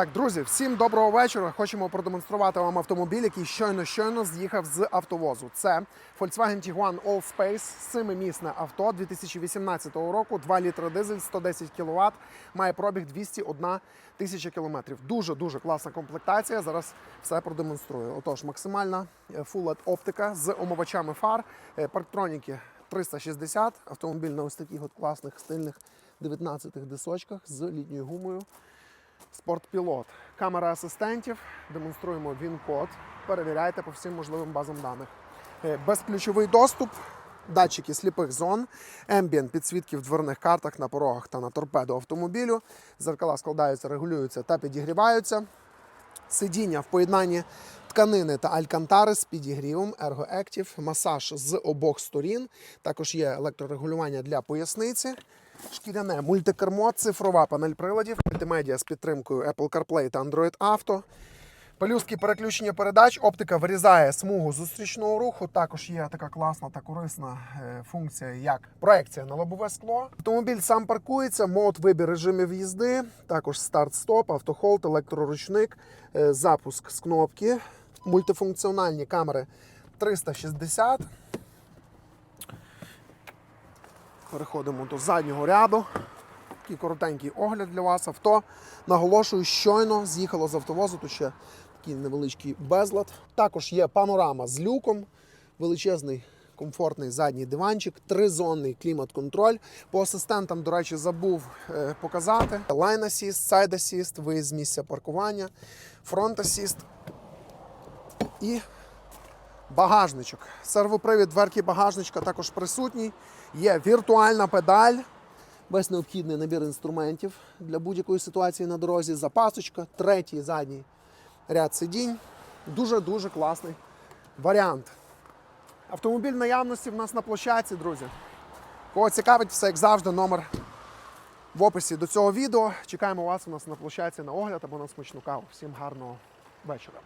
Так, друзі, всім доброго вечора. Хочемо продемонструвати вам автомобіль, який щойно щойно з'їхав з автовозу. Це Volkswagen Tiguan Allspace, 7-місне авто 2018 року, 2 літри дизель, 110 кВт, має пробіг 201 тисяча кілометрів. Дуже дуже класна комплектація. Зараз все продемонструю. Отож, максимальна е, Full LED оптика з омивачами фар, е, парктроніки 360, автомобіль на ось таких от класних стильних 19-х дисочках з літньою гумою. Спортпілот. Камера асистентів. Демонструємо він-код. Перевіряйте по всім можливим базам даних. Е, Безключовий доступ, датчики сліпих зон, ембієн підсвітки в дверних картах на порогах та на торпедо автомобілю. Зеркала складаються, регулюються та підігріваються. Сидіння в поєднанні тканини та алькантари з підігрівом, Active, масаж з обох сторін. Також є електрорегулювання для поясниці. Шкіряне мультикермо, цифрова панель приладів, мультимедіа з підтримкою Apple CarPlay та Android Auto. Пелюстки переключення передач, оптика вирізає смугу зустрічного руху. Також є така класна та корисна е, функція, як проекція на лобове скло. Автомобіль сам паркується, мод вибір режимів їзди, також старт-стоп, автохолд, електроручник, е, запуск з кнопки, мультифункціональні камери 360. Переходимо до заднього ряду. Такий коротенький огляд для вас. Авто наголошую, щойно з'їхало з автовозу. Тут ще такий невеличкий безлад. Також є панорама з люком, величезний. Комфортний задній диванчик, тризонний клімат-контроль. По асистентам, до речі, забув е, показати. Line Assist, Side Assist, виїзд з місця паркування, Front Assist і багажничок. Сервопривід дверки багажничка також присутній. Є віртуальна педаль, весь необхідний набір інструментів для будь-якої ситуації на дорозі. Запасочка, третій задній ряд сидінь. Дуже-дуже класний варіант. Автомобіль наявності в нас на площадці, друзі. Кого цікавить, все як завжди, номер в описі до цього відео. Чекаємо вас у нас на площадці на огляд або на смачну каву. Всім гарного вечора.